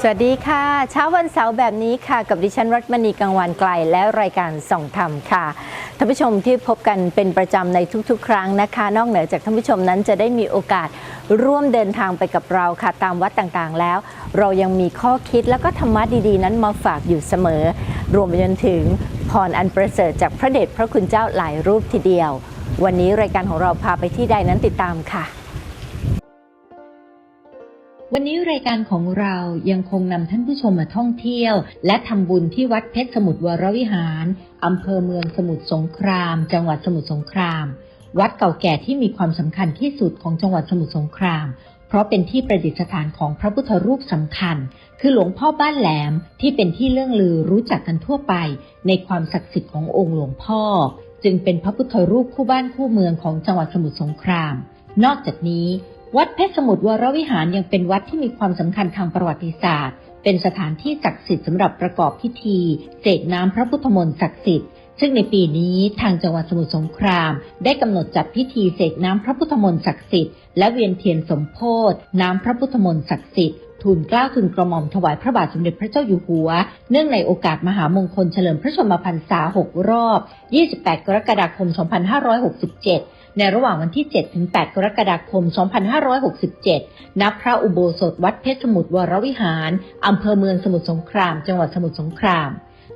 สวัสดีค่ะ เช้าวันเสาร์แบบนี้ค่ะ กับดิฉันรัตมณีกังวานไกล และรายการส่องธรรมค่ะท่านผู้ชมที่พบกันเป็นประจำในทุกๆ ครั้งนะคะ นอกเหนือจากท่านผู้ชมนั้นจะได้มีโอกาสร่วมเดินทางไปกับเราค่ะ ตามวัดต่างๆแล้ว เรายังมีข้อคิดแล้วก็ธรรมะดีๆ นั้นมาฝากอยู่เสมอ รวมไปจนถึงพรอันประเสริฐจากพระเดชพระคุณเจ้าหลายรูปทีเดียว วันนี้รายการของเราพาไปที่ใดนั้นติดตามค่ะ วันนี้รายการของเรายังคงนำท่านผู้ชมมาท่องเที่ยว และทำบุญที่วัดเพชรสมุทรวรวิหารอำเภอเมืองสมุทรสงคราม จังหวัดสมุทรสงคราม วัดเก่าแก่ที่มีความสำคัญที่สุดของจังหวัดสมุทรสงคราม เพราะเป็นที่ประดิษฐานของพระพุทธรูปสำคัญ คือหลวงพ่อบ้านแหลมที่เป็นที่เรื่องลือรู้จักกันทั่วไป ในความศักดิ์สิทธิ์ขององค์หลวงพ่อ จึงเป็นพระพุทธรูปคู่บ้านคู่เมืองของจังหวัดสมุทรสงคราม นอกจากนี้ วัดเพชรสมุทรวรวิหารยังเป็นวัดที่มีความสำคัญทางประวัติศาสตร์ เป็นสถานที่ศักดิ์สิทธิ์สำหรับประกอบพิธีเสกน้ำพระพุทธมนต์ศักดิ์สิทธิ์ซึ่งในปีนี้ทางจังหวัดสมุทรสงคราม ได้กำหนดจัดพิธีเสกน้ำพระพุทธมนต์ศักดิ์สิทธิ์และเวียนเทียนสมโพธิน้ำพระพุทธมนต์ศักดิ์สิทธิ์ทูลเกล้าทูลกระหม่อมถวายพระบาทสมเด็จพระเจ้าอยู่หัว เนื่องในโอกาสมหามงคลเฉลิมพระชนมพรรษา 6 รอบ 28 กรกฎาคม 2567 ในระหว่างวันที่ 7 ถึง 8 กรกฎาคม 2567 ณ พระอุโบสถวัดเพชรสมุทรวรวิหาร อำเภอเมืองสมุทรสงคราม จังหวัดสมุทรสงคราม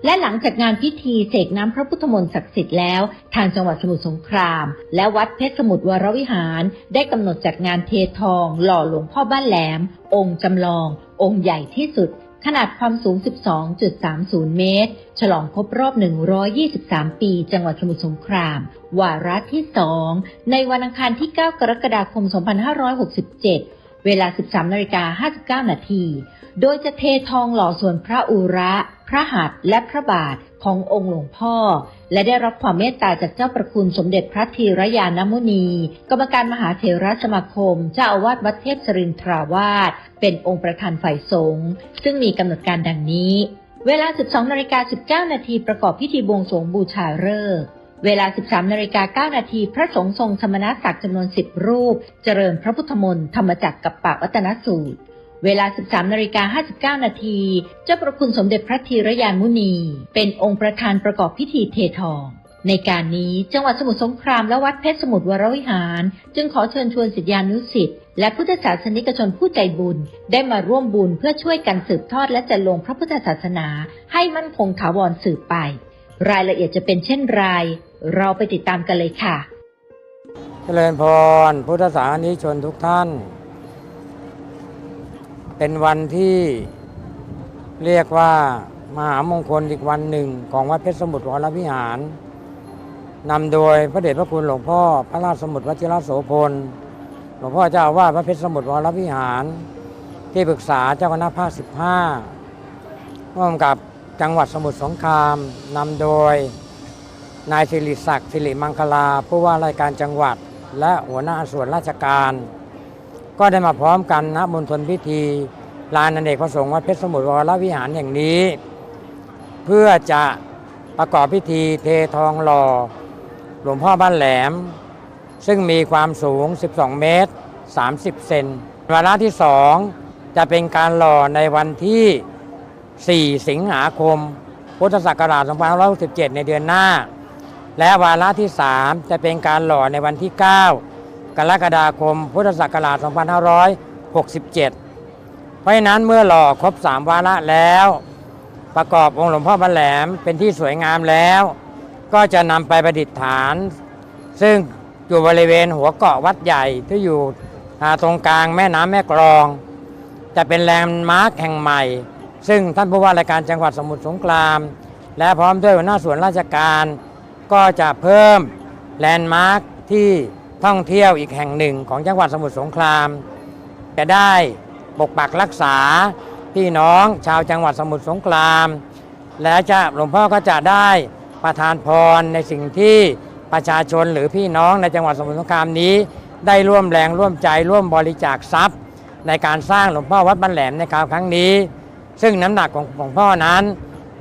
และหลังจากงานพิธีเสกน้ำพระพุทธมนต์ศักดิ์สิทธิ์แล้ว ทางจังหวัดสมุทรสงคราม และวัดเพชรสมุทรวรวิหาร ได้กำหนดจัดงานเททอง หล่อหลวงพ่อบ้านแหลม องค์จำลอง องค์ใหญ่ที่สุด ขนาดความสูง 12.30 เมตร ฉลองครบรอบ 123 ปี จังหวัดสมุทรสงคราม วาระที่ 2 ในวันอังคารที่ 9 กรกฎาคม 2567 เวลา 13นาฬิกา59นาที โดยจะเททองหล่อส่วนพระอุระ พระหัตถ์และพระบาทขององค์หลวงพ่อ และได้รับความเมตตาจากเจ้าประคุณสมเด็จพระธีรยานมุนี กรรมการมหาเถรสมาคม เจ้าอาวาสวัดเทพสรินทราวาส เป็นองค์ประธานฝ่ายสงฆ์ซึ่งมีกำหนดการดังนี้ เวลา 12นาฬิกา19นาทีประกอบพิธีบวงสรวงบูชาฤกษ์ เวลา 13นาฬิกา9นาที พระสงฆ์ทรงสมณศักดิ์จำนวน 10 รูป เจริญพระพุทธมนต์ธรรมจักรกับปากวัตนสูตร เวลา 13นาฬิกา59นาที เจ้าประคุณสมเด็จพระธีรยานมุนี เป็นองค์ประธานประกอบพิธีเททอง ในการนี้จังหวัดสมุทรสงครามและวัดเพชรสมุทรวรวิหาร จึงขอเชิญชวนศิษยานุสิษย์และพุทธศาสนิกชนผู้ใจบุญ ได้มาร่วมบุญเพื่อช่วยกันสืบทอดและจัดลงพระพุทธศาสนา ให้มั่นคงถาวรสืบไป รายละเอียดจะเป็นเช่นไรเราไปติดตามกันเลยค่ะ เจริญพร พุทธศาสนิกชนทุกท่าน เป็นวันที่เรียกว่ามหามงคลอีกวันหนึ่งของวัดเพชรสมุทรวรวิหารนำโดยพระเดชพระคุณหลวงพ่อพระราชสมุทรวชิรโสพล หลวงพ่อเจ้าอาวาสวัดเพชรสมุทรวรวิหาร ที่ปรึกษาเจ้าคณะภาค 15ร่วมกับ จังหวัดสมุทรสงครามนำโดย นายสิริศักดิ์สิริมังคลา ผู้ว่าราชการจังหวัด และหัวหน้าส่วนราชการ ก็ได้มาพร้อมกันณมณฑลพิธี ลานอเนกประสงค์วัดเพชรสมุทรวรวิหารอย่างนี้ เพื่อจะประกอบพิธีเททองหล่อ หลวงพ่อบ้านแหลม ซึ่งมีความสูง 12 เมตร 30 เซนวาระที่2จะเป็นการหล่อในวันที่ 4 สิงหาคม พุทธศักราช2567 ในเดือนหน้า และวาระที่ 3 จะเป็นการหล่อในวันที่ 9 กรกฎาคม พุทธศักราช2567 เพราะฉะนั้นเมื่อหล่อครบ 3 วาระแล้ว ประกอบองค์หลวงพ่อบันแหลมเป็นที่สวยงามแล้ว ก็จะนำไปประดิษฐาน ซึ่งอยู่บริเวณหัวเกาะวัดใหญ่ที่อยู่ตรงกลางแม่น้ำแม่กรอง จะเป็นแลนด์มาร์คแห่งใหม่ ซึ่งท่านผู้ว่าราชการจังหวัดสมุทรสงคราม และพร้อมด้วยหัวหน้าส่วนราชการ ก็จะเพิ่มแลนด์มาร์คที่ท่องเที่ยวอีกแห่งหนึ่งของจังหวัดสมุทรสงคราม จะได้ปกปักรักษาพี่น้องชาวจังหวัดสมุทรสงคราม และจะหลวงพ่อก็จะได้ประทานพรในสิ่งที่ประชาชนหรือพี่น้องในจังหวัดสมุทรสงครามนี้ ได้ร่วมแรงร่วมใจร่วมบริจาคทรัพย์ ในการสร้างหลวงพ่อวัดบ้านแหลมในคราวครั้งนี้ ซึ่งน้ำหนักของหลวงพ่อนั้น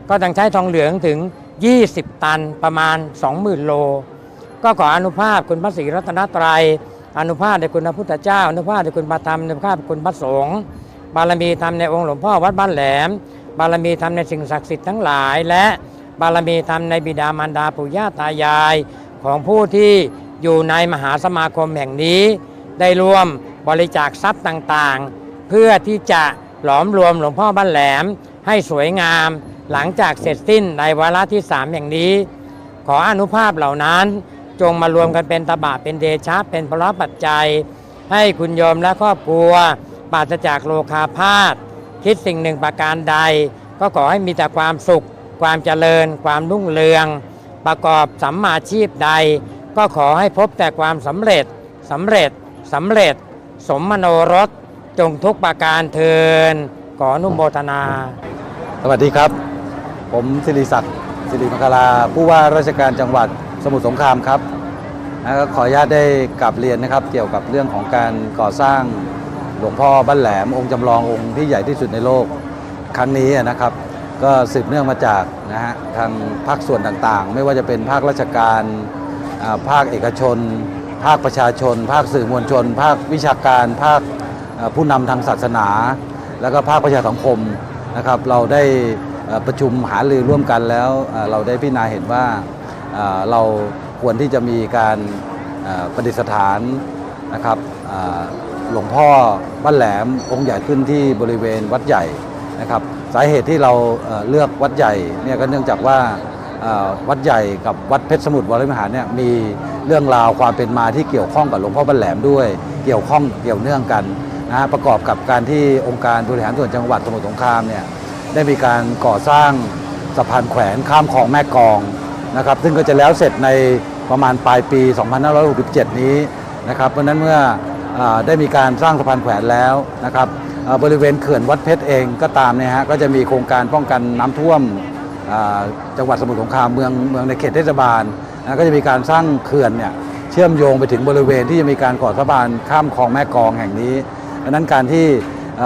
ก็ต้องใช้ทองเหลืองถึง 20 ตันประมาณ 20,000 โล ก็ขออนุภาพคุณพระศรีรัตนตรัยอนุภาพในคุณพระพุทธเจ้า อนุภาพในคุณพระธรรมอนุภาพคุณพระสงฆ์บารมีธรรมในองค์หลวงพ่อวัดบ้านแหลม บารมีธรรมในสิ่งศักดิ์สิทธิ์ทั้งหลาย และบารมีธรรมในบิดามารดาปู่ย่าตายายของผู้ที่อยู่ในมหาสมาคมแห่งนี้ ได้รวมบริจาคทรัพย์ต่างๆ เพื่อที่จะ หลอมรวมหลวงพ่อบ้านแหลม ให้สวยงาม หลังจากเสร็จสิ้นในวาระที่สามอย่างนี้ ขออนุภาพเหล่านั้น จงมารวมกันเป็นตบะเป็นเดชะเป็นพระปัจจัย ให้คุณโยมและครอบครัวปราศจากโลคาพาธคิดสิ่งหนึ่งประการใด ก็ขอให้มีแต่ความสุข ความเจริญ ความรุ่งเรือง ประกอบสัมมาชีพใด ก็ขอให้พบแต่ความสำเร็จสำเร็จสำเร็จ สมมโนรส จงทุกประการเทินขออนุโมทนา สวัสดีครับ ผมสิริศักดิ์สิริมังคลา ผู้ว่าราชการจังหวัดสมุทรสงครามครับนะก็ขออนุญาตได้กลับเรียนนะครับ เกี่ยวกับเรื่องของการก่อสร้างหลวงพ่อบ้านแหลม องค์จำลององค์ที่ใหญ่ที่สุดในโลกครั้งนี้นะครับ ก็สืบเนื่องมาจากนะฮะทางภาคส่วนต่างๆ ไม่ว่าจะเป็นภาคราชการอ่าภาคเอกชน ภาคประชาชน ภาคสื่อมวลชน ภาควิชาการ ภาค ผู้นำทางศาสนา แล้วก็ภาคประชาสังคมนะครับเราได้ประชุมหารือร่วมกันแล้วเราได้พิจารณาเห็นว่าเราควรที่จะมีการประดิษฐานนะครับหลวงพ่อบ้านแหลมองค์ใหญ่ขึ้นที่บริเวณวัดใหญ่นะครับสาเหตุที่เราเลือกวัดใหญ่เนี่ยก็เนื่องจากว่าวัดใหญ่กับวัดเพชรสมุทรวรวิหารเนี่ยมีเรื่องราวความเป็นมาที่เกี่ยวข้องกับหลวงพ่อบ้านแหลมด้วย เกี่ยวข้องเกี่ยวเนื่องกัน นะประกอบกับการที่องค์การบริหารส่วนจังหวัดสมุทรสงครามเนี่ยได้มีการก่อสร้างสะพานแขวนข้ามคลองแม่กองนะครับซึ่งก็จะแล้วเสร็จในประมาณปลายปี 2567 นี้นะครับเพราะนั้นเมื่ออได้มีการสร้างสะพานแขวนแล้วนะครับบริเวณเขื่อนวัดเพชรเองก็ตามเนี่ยฮะก็จะมีโครงการป้องกันน้ำท่วมจังหวัดสมุทรสงครามเมืองเมืองในเขตเทศบาลนะก็จะมีการสร้างเขื่อนเนี่ยเชื่อมโยงไปถึงบริเวณที่จะมีการก่อสะพานข้ามคลองแม่กองแห่งนี้ ดังนั้นการที่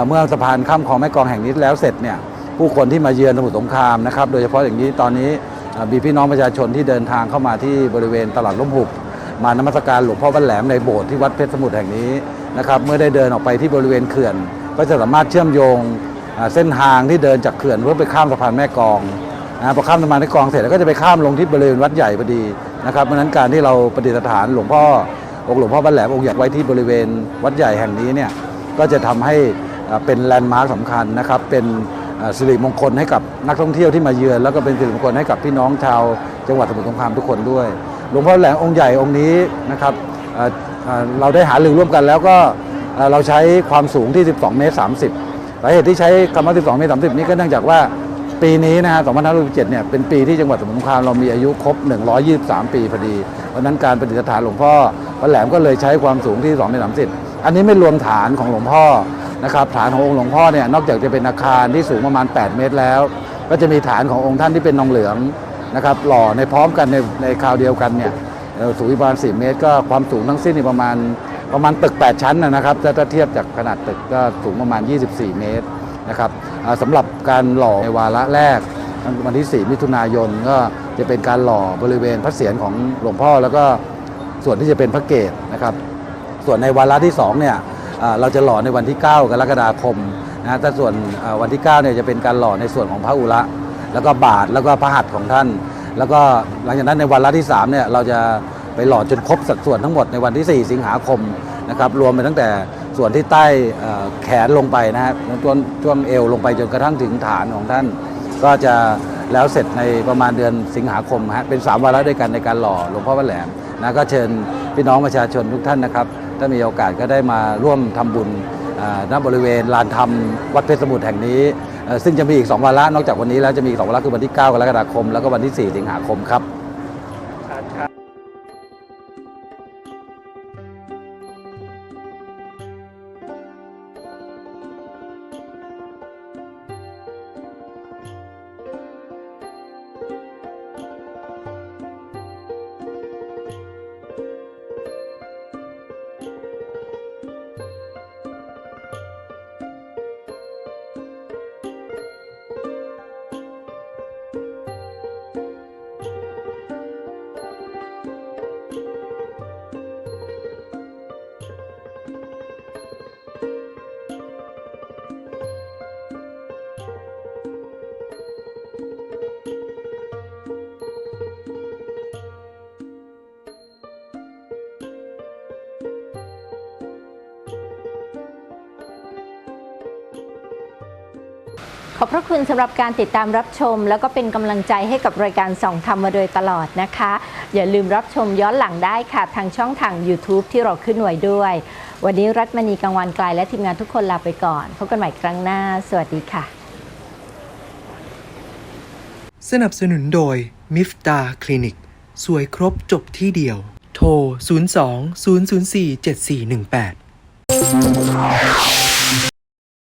เมื่อสะพานข้ามคลองแม่กองแห่งนี้แล้วเสร็จเนี่ยผู้คนที่มาเยือนสมุทรสงครามนะครับโดยเฉพาะอย่างนี้ตอนนี้มีพี่น้องประชาชนที่เดินทางเข้ามาที่บริเวณตลาดล้มหุบมานมัสการหลวงพ่อบ้านแหลมในโบสถ์ที่วัดเพชรสมุทรแห่งนี้นะครับเมื่อได้เดินออกไปที่บริเวณเขื่อน ก็จะสามารถเชื่อมโยงเส้นทางที่เดินจากเขื่อนเพื่อไปข้ามสะพานแม่กองนะพอข้ามสะพานแม่กองเสร็จแล้วก็จะไปข้ามลงที่บริเวณวัดใหญ่พอดีนะครับเพราะนั้นการที่เราประดิษฐานหลวงพ่อองค์หลวงพ่อบ้านแหลมองค์ใหญ่ไว้ที่บริเวณวัดใหญ่แห่งนี้เนี่ย ก็จะทำให้เป็นแลนด์มาร์คสำคัญนะครับ เป็นสิริมงคลให้กับนักท่องเที่ยวที่มาเยือน แล้วก็เป็นสิริมงคลให้กับพี่น้องชาวจังหวัดสมุทรสงครามทุกคนด้วย หลวงพ่อแหลมองค์ใหญ่องค์นี้นะครับเราได้หารือร่วมกันแล้วก็เราใช้ความสูงที่ 12 เมตร 30สาเหตุที่ใช้คำว่า 12 เมตร 30 นี้ก็เนื่องจากว่าปีนี้นะฮะ2567เนี่ยเป็นปีที่จังหวัดสมุทรสงครามเรามีอายุครบ 123 ปีพอดี เพราะนั้นการประดิษฐานหลวงพ่อวัดแหลมก็เลยใช้ความสูงที่2เมตร30 อันนี้ไม่รวมฐานของหลวงพ่อนะครับฐานขององค์หลวงพ่อเนี่ยนอกจากจะเป็นอาคารที่สูงประมาณ 8 เมตรแล้ว ก็จะมีฐานขององค์ท่านที่เป็นทองเหลืองนะครับหล่อในพร้อมกันในในคราวเดียวกันเนี่ยสูงประมาณ 4 เมตร ก็ความสูงทั้งสิ้นประมาณประมาณตึก 8 ชั้นนะครับถ้าเทียบจากขนาดตึกก็สูงประมาณ 24 เมตรนะครับสำหรับการหล่อในวาระแรกวันที่ 4 มิถุนายนก็จะเป็นการหล่อบริเวณพระเศียรของหลวงพ่อ แล้วก็ส่วนที่จะเป็นพระเกศนะครับ ส่วนในวาระที่ 2 เนี่ยเราจะหล่อในวันที่ 9 กรกฎาคมนะฮะแต่ส่วนวันที่ 9 เนี่ยจะเป็นการหล่อในส่วนของพระอุระ แล้วก็บาทแล้วก็พระหัตถ์ของท่าน แล้วก็หลังจากนั้นในวันละที่ 3 เนี่ยเราจะไปหล่อจนครบสัดส่วนทั้งหมดในวันที่ 4 สิงหาคมนะครับรวมไปตั้งแต่ส่วนที่ใต้แขนลงไปนะฮะช่วงช่วงเอวลงไปจนกระทั่งถึงฐานของท่าน ก็จะแล้วเสร็จในประมาณเดือนสิงหาคมฮะเป็น 3วาระด้วยกันในการหล่อหลวงพ่อวัดแหลมนะก็เชิญพี่น้องประชาชนทุกท่านนะครับ ถ้ามีโอกาสก็ได้มาร่วมทำบุญอ่าณบริเวณลานธรรมวัดเพชรสมุทรแห่งนี้ ซึ่งจะมีอีก 2วาระนอกจากวันนี้แล้วจะมีอีก2วาระคือวันที่ 9 กรกฎาคม แล้วก็วันที่ 4 สิงหาคมครับ ขอบพระคุณสำหรับการติดตามรับชม แล้วก็เป็นกำลังใจให้กับรายการส่องธรรมมาโดยตลอดนะคะ อย่าลืมรับชมย้อนหลังได้ค่ะ ทางช่องทาง YouTube ที่เราขึ้นไว้ด้วย วันนี้รัตมณีกังวานไกลและทีมงานทุกคนลาไปก่อนพบกันใหม่ครั้งหน้า สวัสดีค่ะ สนับสนุนโดยมิฟตาคลินิกสวยครบจบที่เดียว โทร 02 004 7418